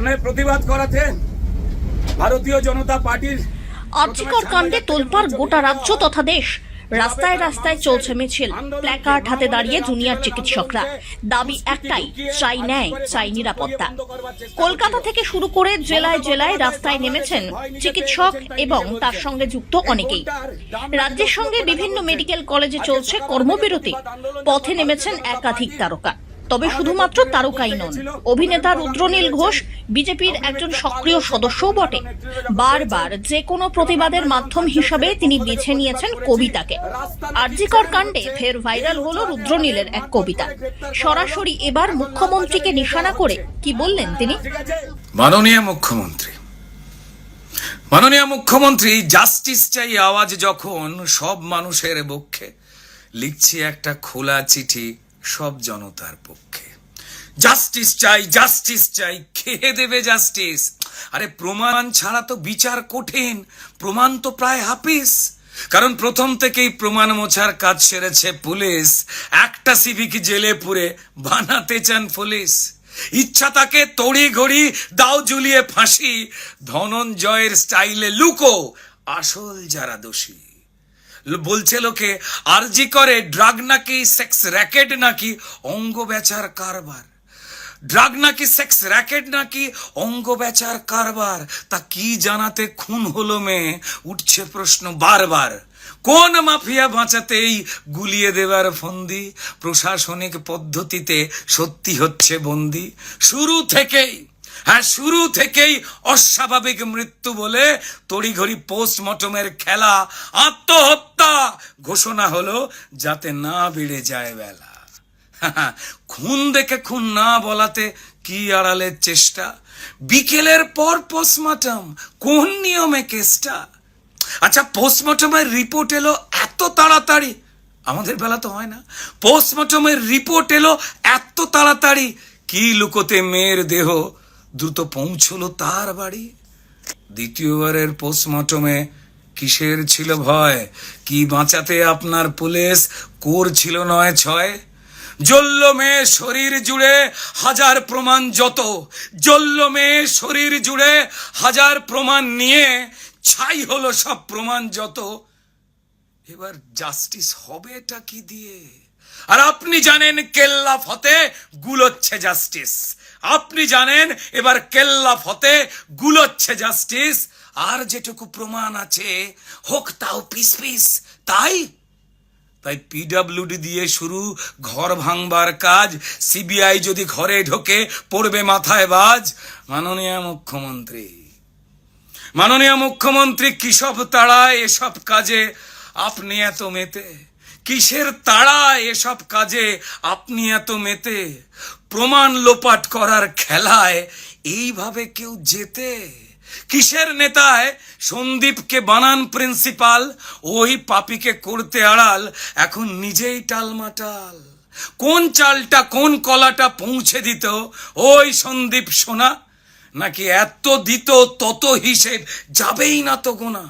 অন্যায় প্রতিবাদ করাতেন ভারতীয় জনতা পার্টির আর্চিকর কাণ্ডে তোলপাড় গোটা রাজ্য তথা দেশ। রাস্তায় রাস্তায় চলছে মিছিল। প্ল্যাকার্ড হাতে দাঁড়িয়ে জুনিয়র চিকিৎসকরা। দাবি একটাই, চাই ন্যায়, চাই নিরাপত্তা। কলকাতা থেকে শুরু করে জেলায় জেলায় রাস্তায় নেমেছেন চিকিৎসক এবং তার সঙ্গে যুক্ত অনেকেই। রাজ্যের সঙ্গে বিভিন্ন মেডিকেল কলেজে চলছে কর্মবিরতি। পথে নেমেছেন একাধিক তারকা। তবে শুধুমাত্র তারকাই নন। অভিনেতা রুদ্রনীল ঘোষ বিজেপির একজন সক্রিয় সদস্যও বটে। বারবার যে কোনো প্রতিবাদের মাধ্যম হিসাবে তিনি বেছে নিয়েছেন কবিতাকে। আরজিকর কাণ্ডে ফের ভাইরাল হলো রুদ্রনীলের এক কবিতা। সরাসরি এবার মুখ্যমন্ত্রীকে নিশানা করে কি বললেন তিনি? মাননীয় মুখ্যমন্ত্রী মাননীয় মুখ্যমন্ত্রী জাস্টিস চাই আওয়াজ যখন সব মানুষের পক্ষে লিখছি একটা খোলা চিঠি। সব জনতার পক্ষে। জাস্টিস চাই জাস্টিস চাই, খেয়ে দেবে জাস্টিস। আরে প্রমাণ ছাড়া তো বিচার কঠিন, প্রমাণ তো প্রায় হাফিস। কারণ প্রথম থেকেই প্রমাণ মোছার কাজ সেরেছে পুলিশ। একটা সিভিক জেলে পুরে বানাতে চান পুলিশ। ইচ্ছা তাকে তড়ি ঘড়ি, দাও ঝুলিয়ে ফাঁসি। ধনঞ্জয়ের স্টাইলে লুকো, আসল যারা দোষী। বলছে লোকে আরজি করে, ড্রাগ নাকি সেক্স র্যাকেট নাকি অঙ্গ বেচার কারবার? ড্রাগ নাকি সেক্স র্যাকেট নাকি অঙ্গ বেচার কারবার? তা কি জানাতে খুন হলো মেয়ে? উঠছে প্রশ্ন বারবার। কোন মাফিয়া বাঁচাতেই গুলিয়ে দেবার ফন্দি? প্রশাসনিক পদ্ধতিতে সত্যি হচ্ছে বন্দি। শুরু থেকেই হ্যাঁ শুরু থেকেই অস্বাভাবিক মৃত্যু বলে তড়িঘড়ি পোস্টমর্টমের খেলা, আত্মহত্যা ঘোষণা হলো, যাতে না বেড়ে যায় বেলা। খুন দেখে খুন না বলাতে কি আড়ালের চেষ্টা? বিকেলের পর পোস্টমর্টম কোন নিয়মে কেসটা? আচ্ছা পোস্টমর্টমের রিপোর্ট এলো এত তাড়াতাড়ি, আমাদের বেলা তো হয় না। পোস্টমর্টমের রিপোর্ট এলো এত তাড়াতাড়ি, কি লুকোতে মেয়ের দেহ? দ্রুত পৌঁছলো তার বাড়ি। দ্বিতীয়বারের পোস্টমর্টমে কিসের ছিল ভয়? কি বাঁচাতে আপনার পুলিশ কোর ছিল নয় ছয়? জ্বলল মেয়ে শরীর জুড়ে হাজার প্রমাণ যত। জ্বলল মেয়ে শরীর জুড়ে হাজার প্রমাণ নিয়ে ছাই হলো সব প্রমাণ যত। এবার জাস্টিস হবে এটা কি দিয়ে? আর আপনি জানেন কেল্লা ফতে গুলোচ্ছে জাস্টিস আপনি জানেন, এবার কেল্লা ফতে গুলোচ্ছে জাস্টিস। আর যেটুকু প্রমাণ আছে, হোক তাও পিস পিস। তাই? তাই পিডাব্লিউডি দিয়ে শুরু, ঘর ভাঙবার কাজ। সিবিআই যদি ঘরে ঢোকে, পড়বে মাথায় বাজ। মাননীয় মুখ্যমন্ত্রী। মাননীয় মুখ্যমন্ত্রী কিসব তাড়ায় এসব কাজে? আপনি এত মেতে কিসের তাড়া এসব কাজে আপনি এত মেতে? প্রমাণ লোপাট করার খেলায় এইভাবে কেউ যেতে কিসের নেতায় সন্দীপকে বানান প্রিন্সিপাল? ওই পাপিকে করতে আড়াল, এখন নিজেই টালমাটাল। কোন চালটা, কোন কলাটা পৌঁছে দিত? ওই সন্দীপ সোনা, নাকি এত দিত তত হিসেব যাবেই না তো গোনা?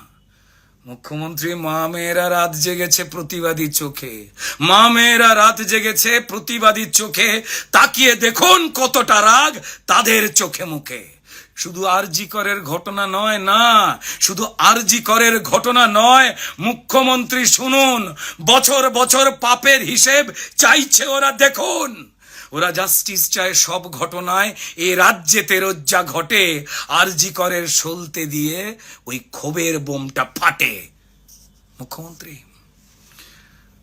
মুখ্যমন্ত্রী, মা মেয়েরা রাত জেগেছে প্রতিবাদী চোখে। মা মেয়েরা রাত জেগেছে প্রতিবাদী চোখে। তাকিয়ে দেখুন কতটা রাগ তাদের চোখে মুখে। শুধু আরজি করের ঘটনা নয়, না, শুধু আরজি করের ঘটনা নয়, মুখ্যমন্ত্রী শুনুন, বছর বছর পাপের হিসেব চাইছে ওরা, দেখুন। ওরা জাস্টিস চায় সব ঘটনায়, এ রাজ্যে তেরজ্জা ঘটে, আরজি করের সলতে দিয়ে ওই ক্ষোভের বোমটা ফাটে। মুখ্যমন্ত্রী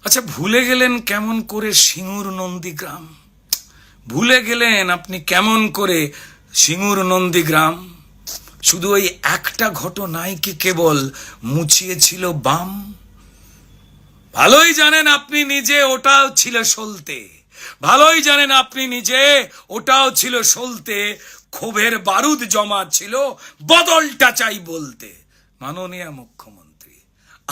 আচ্ছা ভুলে গেলেন কেমন করে সিঙ্গুর নন্দীগ্রাম? ভুলে গেলেন আপনি কেমন করে সিঙ্গুর নন্দীগ্রাম? শুধু ওই একটা ঘটনাই কি কেবল মুছিয়েছিল বাম? ভালোই জানেন আপনি নিজে, ওটাও ছিল সলতে। ভালোই জানেন আপনি নিজে, ওটাও ছিল সলতে, ক্ষোভের বারুদ জমা ছিল, বদলটা চাই বলতে। মাননীয় মুখ্যমন্ত্রী,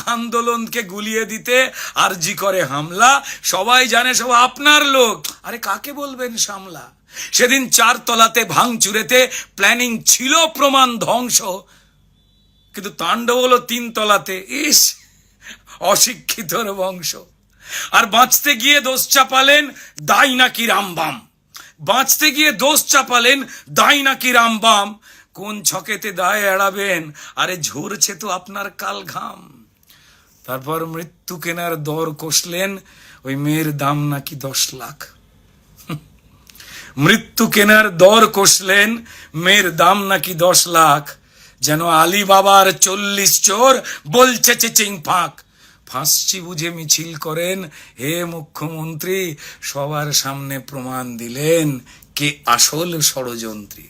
আন্দোলনকে গুলিয়ে দিতে আর জি করে হামলা, সবাই জানে সব আপনার লোক। আরে কাকে বলবেন সামলা? সেদিন চার তলাতে ভাঙচুরেতে প্ল্যানিং ছিল, প্রমাণ ধ্বংস। কিন্তু তাণ্ডব হলো তিন তলাতে ইস, অশিক্ষিতর বংশ। আর বাঁচতে গিয়ে দোষ চাপালেন দায় নাকি রামবাম বাঁচতে গিয়ে দোষ চাপালেন দায় নাকি রামবাম কোন ছকেতে দায় এড়াবেন? আরে ঝরছে তো আপনার কাল ঘাম। তারপর মৃত্যু কেনার দর কষলেন ওই মেয়ের দাম নাকি দশ লাখ। মৃত্যু কেনার দর কষলেন মেয়ের দাম নাকি দশ লাখ। যেন আলী বাবার চল্লিশ চোর বলছে চেচিং ফাঁক। ফাঁসছি বুঝে মিছিল করেন। হে মুখ্যমন্ত্রী, সবার সামনে প্রমাণ দিলেন কে আসল ষড়যন্ত্রী।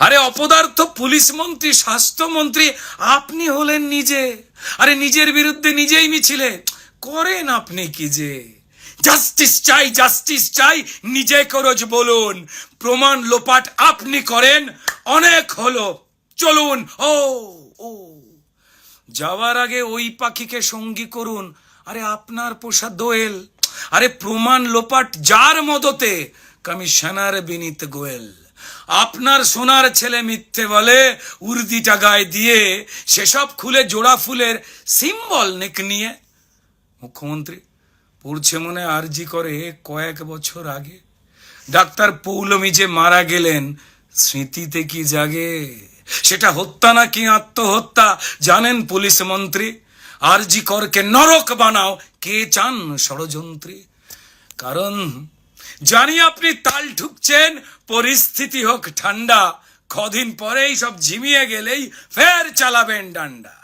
আরে অপদার্থ পুলিশ মন্ত্রী স্বাস্থ্যমন্ত্রী আপনি হলেন নিজে। আরে নিজের বিরুদ্ধে নিজেই মিছিলে। করেন আপনি কি যে? জাস্টিস চাই জাস্টিস চাই, নিজে করজ বলুন। প্রমাণ লোপাট আপনি করেন, অনেক হলো। চলুন, ও ও। যাওয়ার আগে ওই পাখিকে সঙ্গী করুন। আরে, আপনার পোষা দোয়েল। আরে, প্রমাণ লোপাট যার মদতে কমিশনার বিনীত গোয়েল। আপনার সোনার ছেলে মিথ্যে বলে উর্দিটা গায়ে দিয়ে সেসব খুলে জোড়া ফুলের সিম্বল নেক নিয়ে। মুখ্যমন্ত্রী, পড়ছে মনে আরজি করে কয়েক বছর আগে। ডাক্তার পৌলমী যে মারা গেলেন স্মৃতিতে কি জাগে? সেটা হত্যা না কি আত্মহত্যা? জানেন পুলিশ মন্ত্রী আর জি করকে নরক বানাও, কে চান ষড়যন্ত্রী? কারণ জানি আপনি তাল ঠুকছেন, পরিস্থিতি হোক ঠান্ডা, কদিন পরেই সব ঝিমিয়ে গেলেই ফের চালাবেন ডান্ডা।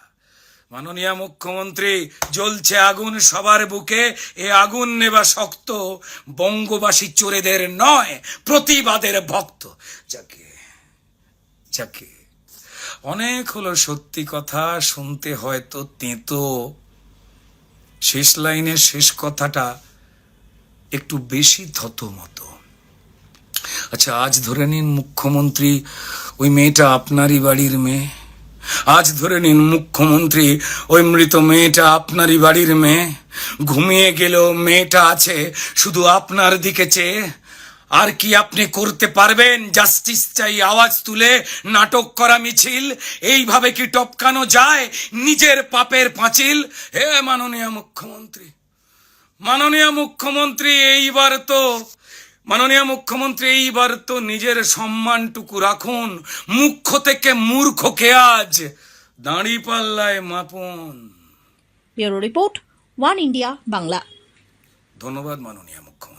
মাননীয় মুখ্যমন্ত্রী, জ্বলছে আগুন সবার বুকে। এ আগুন নেবা শক্ত, বঙ্গবাসী চোরেদের নয়, প্রতিবাদের ভক্ত। যাকে যাকে। অনেক হলো সত্যি কথা, শুনতে হয়তো তেঁতো। শেষ লাইনের শেষ কথাটা একটু বেশি থতমতো। আচ্ছা আজ ধরে নিন মুখ্যমন্ত্রী, ওই মেয়েটা আপনারই বাড়ির মেয়ে। আজ ধরে নিন মুখ্যমন্ত্রী, ওই মৃত মেয়েটা আপনারই বাড়ির মেয়ে। ঘুমিয়ে গেলেও মেয়েটা আছে, শুধু আপনার দিকে চেয়ে। আর কি আপনি করতে পারবেন? জাস্টিস চাই, আওয়াজ তুলে, নাটক করা মিছিল। এইভাবে কি টপকানো যায়? নিজের পাপের পাঁচিল। হে মাননীয় মুখ্যমন্ত্রী মাননীয় মুখ্যমন্ত্রী, এইবার তো মাননীয় মুখ্যমন্ত্রী এইবার তো নিজের সম্মানটুকু রাখুন। মুখ্য থেকে মূর্খকে আজ? দাঁড়ি পাল্লায় মাপুন। Bureau report one India Bangla. ধন্যবাদ মাননীয় মুখ্যমন্ত্রী।